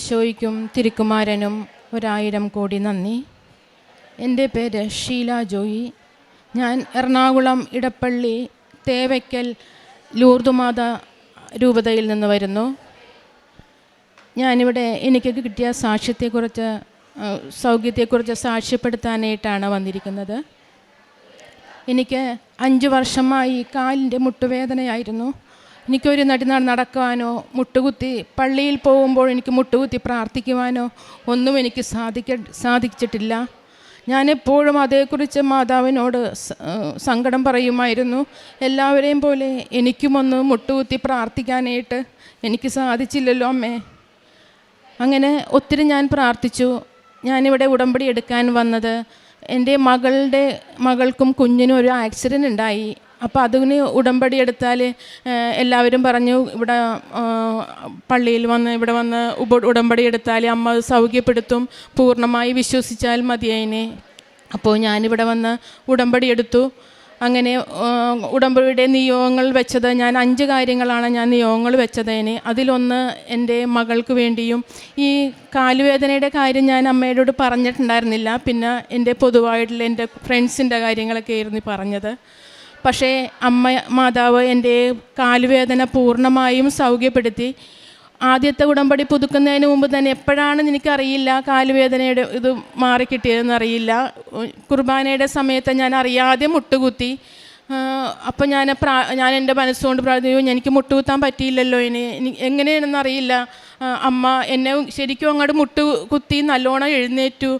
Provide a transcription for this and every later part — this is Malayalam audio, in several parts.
ഈശോയ്ക്കും തിരുക്കുമാരനും ഒരായിരം കോടി നന്ദി. എന്റെ പേര് ഷീല ജോയി. ഞാൻ എറണാകുളം ഇടപ്പള്ളി തേവയ്ക്കൽ ലൂർദുമാത രൂപതയിൽ നിന്ന് വരുന്നു. ഞാനിവിടെ എനിക്ക് കിട്ടിയ സാക്ഷ്യത്തെക്കുറിച്ച് സൗഖ്യത്തെക്കുറിച്ച് സാക്ഷ്യപ്പെടുത്താനായിട്ടാണ് വന്നിരിക്കുന്നത്. എനിക്ക് അഞ്ച് വർഷമായി കാലിന്റെ മുട്ടുവേദനയായിരുന്നു. എനിക്കൊരു നടിനാൾ നടക്കുവാനോ മുട്ടുകുത്തി പള്ളിയിൽ പോകുമ്പോൾ എനിക്ക് മുട്ടുകുത്തി പ്രാർത്ഥിക്കുവാനോ ഒന്നും എനിക്ക് സാധിക്ക സാധിച്ചിട്ടില്ല. ഞാനെപ്പോഴും അതേക്കുറിച്ച് മാതാവിനോട് സങ്കടം പറയുമായിരുന്നു. എല്ലാവരെയും പോലെ എനിക്കുമൊന്ന് മുട്ടുകുത്തി പ്രാർത്ഥിക്കാനായിട്ട് എനിക്ക് സാധിച്ചില്ലല്ലോ അമ്മേ. അങ്ങനെ ഒത്തിരി ഞാൻ പ്രാർത്ഥിച്ചു. ഞാനിവിടെ ഉടമ്പടി എടുക്കാൻ വന്നത് എന്റെ മകളുടെ മകൾക്കും കുഞ്ഞിനും ഒരു ആക്സിഡന്റ് ഉണ്ടായി അപ്പോൾ അതിന് ഉടമ്പടി എടുത്താൽ എല്ലാവരും പറഞ്ഞു ഇവിടെ പള്ളിയിൽ വന്ന് ഇവിടെ വന്ന് ഉടമ്പടി എടുത്താൽ അമ്മ സൗഖ്യപ്പെടുത്തും പൂർണമായി വിശ്വസിച്ചാൽ മതിയായിനെ അപ്പോൾ ഞാനിവിടെ വന്ന് ഉടമ്പടി എടുത്തു. അങ്ങനെ ഉടമ്പടിയുടെ നിയോഗങ്ങൾ വെച്ചത് ഞാൻ അഞ്ച് കാര്യങ്ങളാണ് ഞാൻ നിയോഗങ്ങൾ വെച്ചതിന്. അതിലൊന്ന് എന്റെ മകൾക്ക് വേണ്ടിയും ഈ കാലുവേദനയുടെ കാര്യം ഞാൻ അമ്മയോട് പറഞ്ഞിട്ടുണ്ടായിരുന്നില്ല. പിന്നെ എന്റെ പൊതുവായിട്ടുള്ള എന്റെ ഫ്രണ്ട്സിന്റെ കാര്യങ്ങളൊക്കെ ആയിരുന്നു പറഞ്ഞത്. പക്ഷേ അമ്മ മാതാവ് എന്റെ കാലുവേദന പൂർണമായും സൗഖ്യപ്പെടുത്തി. ആദ്യത്തെ ഉടമ്പടി പുതുക്കുന്നതിന് മുമ്പ് തന്നെ എപ്പോഴാണ് എനിക്കറിയില്ല. കാലുവേദനയുടെ ഇത് മാറിക്കിട്ടിയതെന്ന് അറിയില്ല. കുർബാനയുടെ സമയത്ത് ഞാൻ അറിയാതെ മുട്ടുകുത്തി. അപ്പം ഞാൻ പ്രാ ഞാൻ എന്റെ മനസ്സുകൊണ്ട് പ്രാർത്ഥിക്കും എനിക്ക് മുട്ടുകുത്താൻ പറ്റിയില്ലല്ലോ ഇനി എങ്ങനെയാണെന്ന് അറിയില്ല. അമ്മ എന്നെ ശരിക്കും അങ്ങോട്ട് മുട്ട് കുത്തി നല്ലോണം എഴുന്നേറ്റു.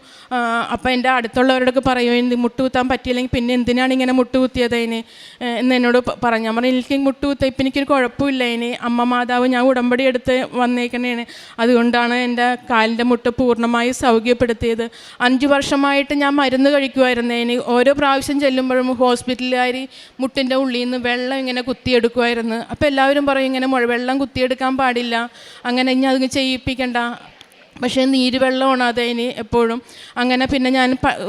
അപ്പം എന്റെ അടുത്തുള്ളവരോടൊക്കെ പറയും എന്ത് മുട്ടുകുത്താൻ പറ്റിയില്ലെങ്കിൽ പിന്നെ എന്തിനാണ് ഇങ്ങനെ മുട്ടുകുത്തിയത് അതിന്? എന്ന് എന്നോട് പറഞ്ഞു ഞാൻ പറഞ്ഞു എനിക്ക് മുട്ടുകുത്ത ഇപ്പം എനിക്കൊരു കുഴപ്പമില്ല അതിന്. അമ്മ മാതാവ് ഞാൻ ഉടമ്പടി എടുത്ത് വന്നേക്കണേണ്. അതുകൊണ്ടാണ് എന്റെ കാലിന്റെ മുട്ട് പൂർണമായി സൗഖ്യപ്പെടുത്തിയത്. അഞ്ച് വർഷമായിട്ട് ഞാൻ മരുന്ന് കഴിക്കുമായിരുന്നു അതിന്. ഓരോ പ്രാവശ്യം ചെല്ലുമ്പോഴും ഹോസ്പിറ്റലുകാർ മുട്ടിന്റെ ഉള്ളിൽ നിന്ന് വെള്ളം ഇങ്ങനെ കുത്തിയെടുക്കുമായിരുന്നു അപ്പോൾ എല്ലാവരും പറയും ഇങ്ങനെ വെള്ളം കുത്തിയെടുക്കാൻ പാടില്ല. അങ്ങനെ അത് ചെയ്യിപ്പിക്കണ്ട. പക്ഷേ നീര് വെള്ളമാണ് അതിന് എപ്പോഴും. അങ്ങനെ പിന്നെ ഞാൻ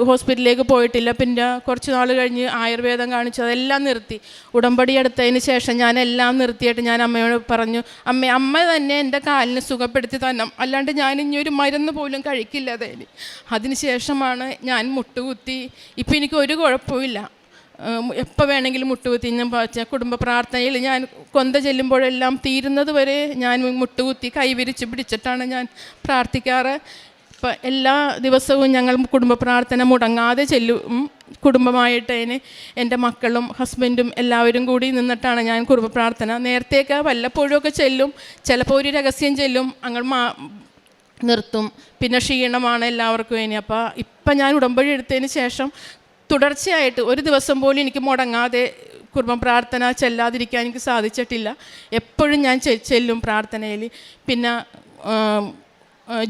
ഹോസ്പിറ്റലിലേക്ക് പോയിട്ടില്ല. പിന്നെ കുറച്ച് നാൾ കഴിഞ്ഞ് ആയുർവേദം കാണിച്ചു. അതെല്ലാം നിർത്തി. ഉടമ്പടി എടുത്തതിന് ശേഷം ഞാൻ എല്ലാം നിർത്തിയിട്ട് ഞാൻ അമ്മയോട് പറഞ്ഞു അമ്മ അമ്മ തന്നെ എന്റെ കാലിന് സുഖപ്പെടുത്തി തന്നെ അല്ലാണ്ട് ഞാൻ ഇനി ഒരു മരുന്ന് പോലും കഴിക്കില്ല അതിന്. ശേഷമാണ് ഞാൻ മുട്ടുകുത്തി. ഇപ്പം എനിക്ക് ഒരു കുഴപ്പമില്ല എപ്പോൾ വേണമെങ്കിലും മുട്ടുകുത്തി ഞാൻ പച്ച കുടുംബ പ്രാർത്ഥനയിൽ ഞാൻ കൊന്ത ചെല്ലുമ്പോഴെല്ലാം തീരുന്നത് വരെ ഞാൻ മുട്ടുകുത്തി കൈവിരിച്ച് പിടിച്ചിട്ടാണ് ഞാൻ പ്രാർത്ഥിക്കാറ്. ഇപ്പം എല്ലാ ദിവസവും ഞങ്ങൾ കുടുംബ പ്രാർത്ഥന മുടങ്ങാതെ ചെല്ലും കുടുംബമായിട്ട് അതിന് എന്റെ മക്കളും ഹസ്ബൻഡും എല്ലാവരും കൂടി നിന്നിട്ടാണ് ഞാൻ കുടുംബ പ്രാർത്ഥന. നേരത്തെയൊക്കെ വല്ലപ്പോഴും ഒക്കെ ചെല്ലും ചിലപ്പോൾ ഒരു രഹസ്യം ചെല്ലും അങ്ങൾ മാ നിർത്തും. പിന്നെ ക്ഷീണമാണ് എല്ലാവർക്കും ഇനി. അപ്പോൾ ഇപ്പം ഞാൻ ഉടമ്പടി എടുത്തതിന് ശേഷം തുടർച്ചയായിട്ട് ഒരു ദിവസം പോലും എനിക്ക് മുടങ്ങാതെ കുർബ പ്രാർത്ഥന ചെല്ലാതിരിക്കാൻ എനിക്ക് സാധിച്ചിട്ടില്ല. എപ്പോഴും ഞാൻ ചെല്ലും പ്രാർത്ഥനയിൽ. പിന്നെ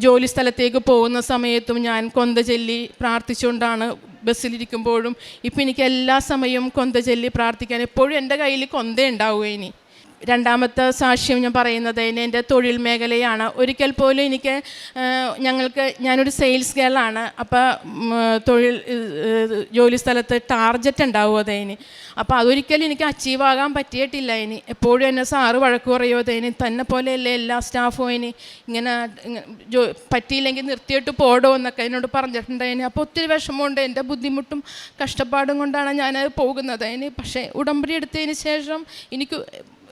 ജോലി സ്ഥലത്തേക്ക് പോകുന്ന സമയത്തും ഞാൻ കൊന്ത ചൊല്ലി പ്രാർത്ഥിച്ചുകൊണ്ടാണ് ബസ്സിലിരിക്കുമ്പോഴും ഇപ്പം എനിക്ക് എല്ലാ സമയവും കൊന്ത ചൊല്ലി പ്രാർത്ഥിക്കാൻ എപ്പോഴും എന്റെ കയ്യിൽ കൊന്ത ഉണ്ടാവുക ഇനി രണ്ടാമത്തെ സാക്ഷ്യം ഞാൻ പറയുന്നത് എന്റെ തൊഴിൽ മേഖലയാണ്. ഒരിക്കൽ പോലും എനിക്ക് ഞങ്ങൾക്ക് ഞാനൊരു സെയിൽസ് ഗേളാണ് അപ്പോൾ തൊഴിൽ ജോലി സ്ഥലത്ത് ടാർജറ്റ് ഉണ്ടാവും അതിന്. അപ്പോൾ അതൊരിക്കലും എനിക്ക് അച്ചീവ് ആകാൻ പറ്റിയിട്ടില്ല ഇനി എപ്പോഴും എന്നെ സാറ് വഴക്ക് പറയുമോ അതിന്. തന്നെ പോലെയല്ലേ എല്ലാ സ്റ്റാഫും അതിന്. ഇങ്ങനെ ഇങ്ങ- ജോ പറ്റിയില്ലെങ്കിൽ നിർത്തിയിട്ട് പോടോ എന്നൊക്കെ എന്നോട് പറഞ്ഞിട്ടുണ്ടായിന് അപ്പോൾ ഒത്തിരി വിഷമമുണ്ട്. എന്റെ ബുദ്ധിമുട്ടും കഷ്ടപ്പാടും കൊണ്ടാണ് ഞാനത് പോകുന്നത് അതിന്. പക്ഷേ ഉടമ്പടി എടുത്തതിന് ശേഷം എനിക്ക്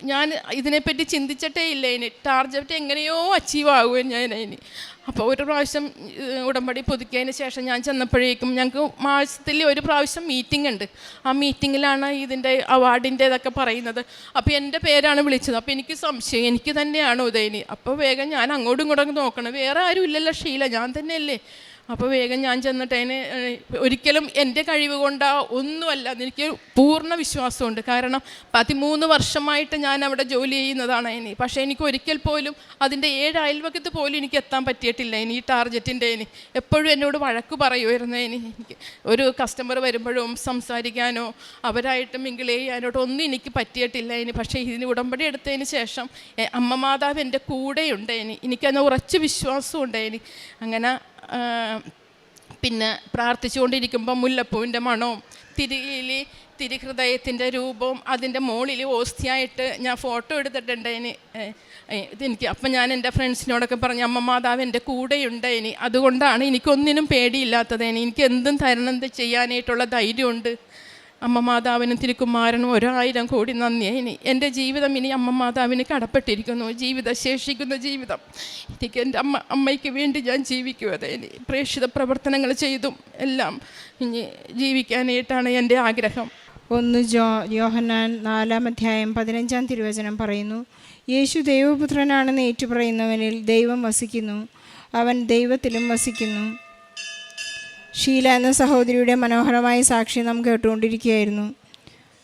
ഞാൻ ഇതിനെപ്പറ്റി ചിന്തിച്ചിട്ടേ ഇല്ല ഇനി. ടാർജറ്റ് എങ്ങനെയോ അച്ചീവ് ആകുമോ ഞാൻ ഇനി. അപ്പോൾ ഒരു പ്രാവശ്യം ഉടമ്പടി പുതുക്കിയതിന് ശേഷം ഞാൻ ചെന്നപ്പോഴേക്കും ഞങ്ങൾക്ക് മാസത്തിൽ ഒരു പ്രാവശ്യം മീറ്റിംഗ് ഉണ്ട്. ആ മീറ്റിങ്ങിലാണ് ഇതിന്റെ അവാർഡിന്റെ ഇതൊക്കെ പറയുന്നത്. അപ്പോൾ എന്റെ പേരാണ് വിളിച്ചത്. അപ്പോൾ എനിക്ക് സംശയം. എനിക്ക് തന്നെയാണോ ഉദയനി. അപ്പോൾ വേഗം ഞാൻ അങ്ങോട്ടും ഇങ്ങോട്ടും നോക്കണം. വേറെ ആരും ഇല്ലല്ലോ ഷീല ഞാൻ തന്നെയല്ലേ? അപ്പോൾ വേഗം ഞാൻ ചെന്നിട്ട് അതിന് ഒരിക്കലും എന്റെ കഴിവ് കൊണ്ടാ ഒന്നുമല്ല എനിക്ക് പൂർണ വിശ്വാസമുണ്ട്. കാരണം പതിമൂന്ന് വർഷമായിട്ട് ഞാൻ അവിടെ ജോലി ചെയ്യുന്നതാണ് ഇനി. പക്ഷേ എനിക്ക് ഒരിക്കൽ പോലും അതിന്റെ ഏഴ് അയൽവക്കത്ത് പോലും എനിക്ക് എത്താൻ പറ്റിയിട്ടില്ല ഇനി ഈ ടാർജറ്റിന്റെ ഇനി. എപ്പോഴും എന്നോട് വഴക്ക് പറയുമായിരുന്നു ഇനി. എനിക്ക് ഒരു കസ്റ്റമർ വരുമ്പോഴും സംസാരിക്കാനോ അവരായിട്ട് മിങ്കിൾ ചെയ്യാനോട്ടോ ഒന്നും എനിക്ക് പറ്റിയിട്ടില്ല ഇനി. പക്ഷേ ഇതിന് ഉടമ്പടി എടുത്തതിന് ശേഷം അമ്മ മാതാവ് എന്റെ കൂടെയുണ്ട് ഇനി. എനിക്കന്ന് ഉറച്ച് വിശ്വാസമുണ്ട് ഇനി. അങ്ങനെ പിന്നെ പ്രാർത്ഥിച്ചുകൊണ്ടിരിക്കുമ്പോൾ മുല്ലപ്പൂവിന്റെ മണവും തിരിയിലി തിരിഹൃദയത്തിന്റെ രൂപവും അതിന്റെ മുകളിൽ ഓസ്തിയായിട്ട് ഞാൻ ഫോട്ടോ എടുത്തിട്ടുണ്ട് ഇനി ഇതെനിക്ക് അപ്പം ഞാൻ എന്റെ ഫ്രണ്ട്സിനോടൊക്കെ പറഞ്ഞു അമ്മ മാതാവ് എന്റെ കൂടെയുണ്ട് ഇനി. അതുകൊണ്ടാണ് എനിക്കൊന്നിനും പേടിയില്ലാത്തത് ഇനി. എനിക്ക് എന്തും തരണം ചെയ്യാനായിട്ടുള്ള ധൈര്യമുണ്ട്. അമ്മ മാതാവിനും തിരുക്കുമാരനും ഒരായിരം കോടി നന്ദിയെ ഇനി എന്റെ ജീവിതം ഇനി അമ്മ മാതാവിന് കടപ്പെട്ടിരിക്കുന്നു. ജീവിതം ശേഷിക്കുന്ന ജീവിതം. എനിക്ക് എന്റെ അമ്മ അമ്മയ്ക്ക് വേണ്ടി ഞാൻ ജീവിക്കുവത് ഇനി പ്രേക്ഷിത പ്രവർത്തനങ്ങൾ ചെയ്തും എല്ലാം ഇനി ജീവിക്കാനായിട്ടാണ് എന്റെ ആഗ്രഹം. ഒന്ന് ജോ യോഹന്നാൻ നാലാം അധ്യായം പതിനഞ്ചാം തിരുവചനം പറയുന്നു. യേശു ദൈവപുത്രനാണെന്ന് ഏറ്റുപറയുന്നവനിൽ ദൈവം വസിക്കുന്നു. അവൻ ദൈവത്തിലും വസിക്കുന്നു. ഷീല എന്ന സഹോദരിയുടെ മനോഹരമായ സാക്ഷി നാം കേട്ടുകൊണ്ടിരിക്കുകയായിരുന്നു.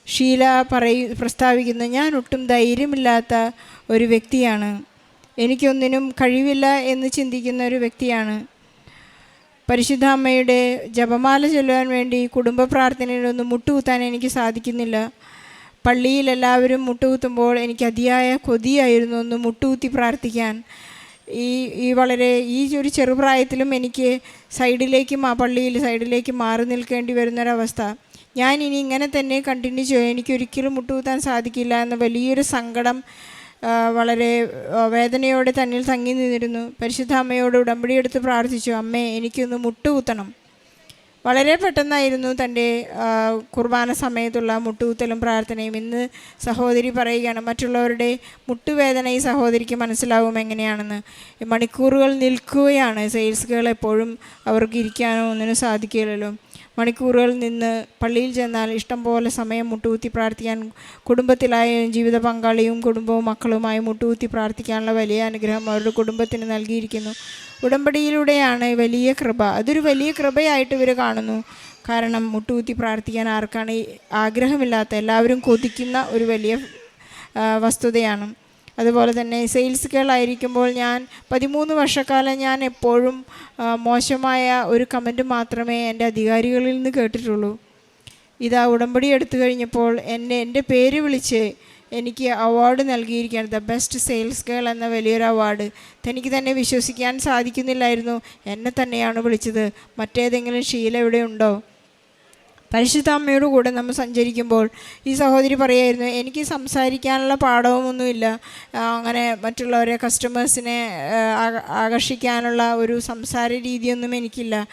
ഷീല പറയു പ്രസ്താവിക്കുന്നു ഞാൻ ഒട്ടും ധൈര്യമില്ലാത്ത ഒരു വ്യക്തിയാണ്. എനിക്കൊന്നിനും കഴിവില്ല എന്ന് ചിന്തിക്കുന്ന ഒരു വ്യക്തിയാണ്. പരിശുദ്ധ അമ്മയുടെ ജപമാല ചൊല്ലുവാൻ വേണ്ടി കുടുംബ പ്രാർത്ഥനയിലൊന്നും മുട്ടുകുത്താൻ എനിക്ക് സാധിക്കുന്നില്ല. പള്ളിയിൽ എല്ലാവരും മുട്ടുകുത്തുമ്പോൾ എനിക്ക് അതിയായ കൊതിയായിരുന്നു ഒന്ന് മുട്ടുകുത്തി പ്രാർത്ഥിക്കാൻ. ഈ ഈ വളരെ ഈ ഒരു ചെറുപ്രായത്തിലും എനിക്ക് സൈഡിലേക്ക് ആ പള്ളിയിൽ സൈഡിലേക്ക് മാറി നിൽക്കേണ്ടി വരുന്നൊരവസ്ഥ. ഞാൻ ഇനി ഇങ്ങനെ തന്നെ കണ്ടിന്യൂ ചെയ്യും. എനിക്കൊരിക്കലും മുട്ടുകുത്താൻ സാധിക്കില്ല എന്ന വലിയൊരു സങ്കടം വളരെ വേദനയോടെ തന്നിൽ തങ്ങി നിന്നിരുന്നു. പരിശുദ്ധ അമ്മയോട് ഉടമ്പടിയെടുത്ത് പ്രാർത്ഥിച്ചു. അമ്മേ എനിക്കൊന്ന് മുട്ടുകുത്തണം. വളരെ പെട്ടെന്നായിരുന്നു തന്റെ കുർബാന സമയത്തുള്ള മുട്ടുകുത്തലും പ്രാർത്ഥനയും ഇന്ന് സഹോദരി പറയുകയാണ് മറ്റുള്ളവരുടെ മുട്ടുവേദന ഈ സഹോദരിക്ക് മനസ്സിലാവും എങ്ങനെയാണെന്ന്. മണിക്കൂറുകൾ നിൽക്കുകയാണ് സെയിൽസ് ഗേൾ എപ്പോഴും അവർക്ക് ഇരിക്കാനോ ഒന്നിനും സാധിക്കില്ലല്ലോ മണിക്കൂറുകൾ നിന്ന് പള്ളിയിൽ ചെന്നാൽ ഇഷ്ടം പോലെ സമയം മുട്ടുകുത്തി പ്രാർത്ഥിക്കാൻ കുടുംബത്തിലായും ജീവിത പങ്കാളിയും കുടുംബവും മക്കളുമായി മുട്ടുകുത്തി പ്രാർത്ഥിക്കാനുള്ള വലിയ അനുഗ്രഹം അവരുടെ കുടുംബത്തിന് നൽകിയിരിക്കുന്നു. ഉടമ്പടിയിലൂടെയാണ് വലിയ കൃപ. അതൊരു വലിയ കൃപയായിട്ട് ഇവർ കാണുന്നു. കാരണം മുട്ടുകുത്തി പ്രാർത്ഥിക്കാൻ ആർക്കാണ് ആഗ്രഹമില്ലാത്ത എല്ലാവരും കൊതിക്കുന്ന ഒരു വലിയ വസ്തുതയാണ്. അതുപോലെ തന്നെ സെയിൽസ് ഗേൾ ആയിരിക്കുമ്പോൾ ഞാൻ പതിമൂന്ന് വർഷക്കാലം ഞാൻ എപ്പോഴും മോശമായ ഒരു കമന്റ് മാത്രമേ എന്റെ അധികാരികളിൽ നിന്ന് കേട്ടിട്ടുള്ളൂ. ഇതാ ഉടമ്പടി എടുത്തു കഴിഞ്ഞപ്പോൾ എന്നെ എന്റെ പേര് വിളിച്ച് എനിക്ക് അവാർഡ് നൽകിയിരിക്കുകയാണ്. ദ ബെസ്റ്റ് സെയിൽസ് ഗേൾ എന്ന വലിയൊരു അവാർഡ്. തനിക്ക് തന്നെ വിശ്വസിക്കാൻ സാധിക്കുന്നില്ലായിരുന്നു. എന്നെ തന്നെയാണ് വിളിച്ചത്. മറ്റേതെങ്കിലും ശീല ഇവിടെ ഉണ്ടോ? പരിശുദ്ധ അമ്മയോട് കൂടെ നമ്മൾ സഞ്ചരിക്കുമ്പോൾ ഈ സഹോദരി പറയായിരുന്നു എനിക്ക് സംസാരിക്കാനുള്ള പാഠവുമൊന്നുമില്ല. അങ്ങനെ മറ്റുള്ളവരെ കസ്റ്റമേഴ്സിനെ ആകർഷിക്കാനുള്ള ഒരു സംസാര രീതിയൊന്നും എനിക്കില്ല.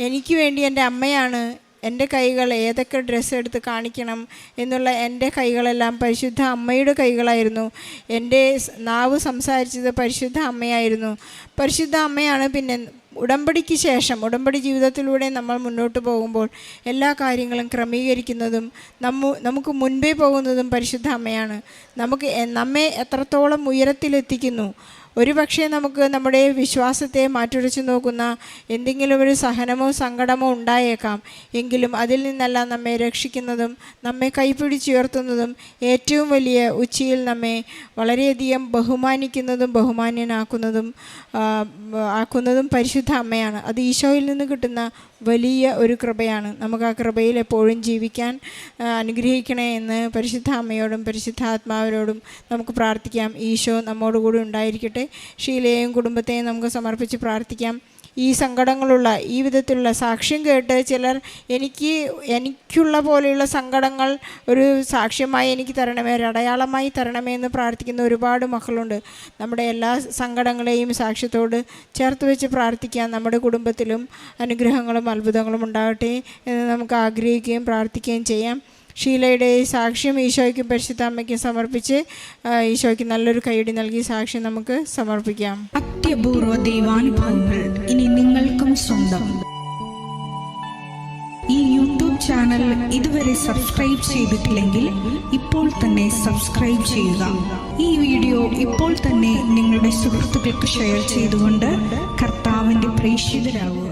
എനിക്ക് വേണ്ടി എന്റെ അമ്മയാണ് എന്റെ കൈകൾ ഏതൊക്കെ ഡ്രസ്സ് എടുത്ത് കാണിക്കണം എന്നുള്ള എന്റെ കൈകളെല്ലാം പരിശുദ്ധ അമ്മയുടെ കൈകളായിരുന്നു. എന്റെ നാവ് സംസാരിച്ചത് പരിശുദ്ധ അമ്മയായിരുന്നു. പരിശുദ്ധ അമ്മയാണ് പിന്നെ ഉടമ്പടിക്ക് ശേഷം ഉടമ്പടി ജീവിതത്തിലൂടെ നമ്മൾ മുന്നോട്ട് പോകുമ്പോൾ എല്ലാ കാര്യങ്ങളും ക്രമീകരിക്കുന്നതും നമ്മു നമുക്ക് മുൻപേ പോകുന്നതും പരിശുദ്ധ അമ്മയാണ്. നമുക്ക് നമ്മെ എത്രത്തോളം ഉയരത്തിലെത്തിക്കുന്നു ഒരു പക്ഷേ നമുക്ക് നമ്മുടെ വിശ്വാസത്തെ മാറ്റുരച്ച് നോക്കുന്ന എന്തെങ്കിലും ഒരു സഹനമോ സങ്കടമോ ഉണ്ടായേക്കാം. എങ്കിലും അതിൽ നിന്നെല്ലാം നമ്മെ രക്ഷിക്കുന്നതും നമ്മെ കൈപ്പിടിച്ചുയർത്തുന്നതും ഏറ്റവും വലിയ ഉച്ചയിൽ നമ്മെ വളരെയധികം ബഹുമാനിക്കുന്നതും ബഹുമാന്യനാക്കുന്നതും ആക്കുന്നതും പരിശുദ്ധ അമ്മയാണ്. അത് ഈശോയിൽ നിന്ന് കിട്ടുന്ന വലിയ ഒരു കൃപയാണ്. നമുക്ക് ആ കൃപയിൽ എപ്പോഴും ജീവിക്കാൻ അനുഗ്രഹിക്കണേ എന്ന് പരിശുദ്ധ അമ്മയോടും പരിശുദ്ധാത്മാവിനോടും നമുക്ക് പ്രാർത്ഥിക്കാം. ഈശോ നമ്മോടുകൂടി ഉണ്ടായിരിക്കട്ടെ. ഷീലയെയും കുടുംബത്തെയും നമുക്ക് സമർപ്പിച്ച് പ്രാർത്ഥിക്കാം. ഈ സങ്കടങ്ങളുള്ള ഈ വിധത്തിലുള്ള സാക്ഷ്യം കേട്ട് ചിലർ എനിക്ക് എനിക്കുള്ള പോലെയുള്ള സങ്കടങ്ങൾ ഒരു സാക്ഷ്യമായി എനിക്ക് തരണമേ ഒരു അടയാളമായി തരണമേ എന്ന് പ്രാർത്ഥിക്കുന്ന ഒരുപാട് മക്കളുണ്ട്. നമ്മുടെ എല്ലാ സങ്കടങ്ങളെയും സാക്ഷ്യത്തോട് ചേർത്ത് വെച്ച് പ്രാർത്ഥിക്കാൻ നമ്മുടെ കുടുംബത്തിലും അനുഗ്രഹങ്ങളും അത്ഭുതങ്ങളും ഉണ്ടാകട്ടെ എന്ന് നമുക്ക് ആഗ്രഹിക്കുകയും പ്രാർത്ഥിക്കുകയും ചെയ്യാം. ഷീലയുടെ സാക്ഷ്യം ഈശോയ്ക്ക് പരിശുദ്ധ അമ്മയ്ക്കും സമർപ്പിച്ച് ഈശോയ്ക്ക് നല്ലൊരു കൈയടി നൽകി സാക്ഷ്യം നമുക്ക് സമർപ്പിക്കാം. അത്യപൂർവ ദൈവാനുഭവങ്ങൾ ഇനി നിങ്ങൾക്കും സ്വന്തം. ഈ യൂട്യൂബ് ചാനൽ ഇതുവരെ സബ്സ്ക്രൈബ് ചെയ്തിട്ടില്ലെങ്കിൽ ഇപ്പോൾ തന്നെ സബ്സ്ക്രൈബ് ചെയ്യുക. ഈ വീഡിയോ ഇപ്പോൾ തന്നെ നിങ്ങളുടെ സുഹൃത്തുക്കൾക്ക് ഷെയർ ചെയ്തുകൊണ്ട് കർത്താവിന്റെ പ്രേക്ഷിതരാകുക.